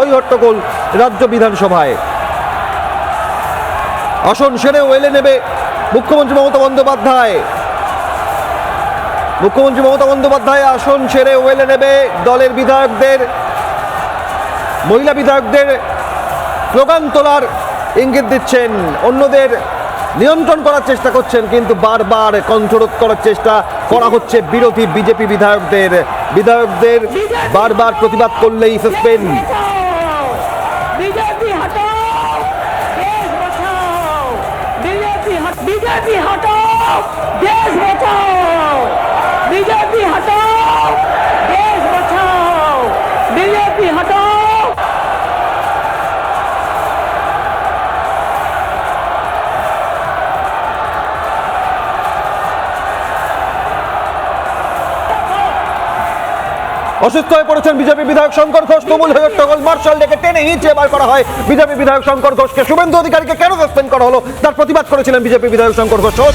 হই হট্টগোল রাজ্য বিধানসভায়। আসন সেরেও এলে নেবে মুখ্যমন্ত্রী মমতা বন্দ্যোপাধ্যায়। মুখ্যমন্ত্রী মমতা বন্দ্যোপাধ্যায় আসন ছেড়ে ওয়েলে নেবে দলের বিধায়কদের। মহিলা বিধায়কদের স্লোগান তোলার ইঙ্গিত দিচ্ছেন। অন্যদের নিয়ন্ত্রণ করার চেষ্টা করছেন, কিন্তু বারবার কণ্ঠরোধ করার চেষ্টা করা হচ্ছে বিরোধী বিজেপি বিধায়কদের। বিধায়কদের বারবার প্রতিবাদ করলেই সাসপেন্ড बीजेपी हटाओ! देश बचाओ! बीजेपी बीजेपी हटाओ! देश बचाओ! बीजेपी हटाओ! देश बचाओ! बीजेपी हटाओ! অসুস্থ হয়ে পড়েছেন বিজেপি বিধায়ক শঙ্কর ঘোষ। তুমুল হয়ে টগল মার্শাল ডেকে টেনে হিঁচে বার করা হয়। বিজেপি বিধায়ক শঙ্কর ঘোষকে শুভেন্দু অধিকারীকে কেন সাসপেন্ড করা হলো? তার প্রতিবাদ করেছিলেন বিজেপি বিধায়ক শঙ্কর ঘোষ।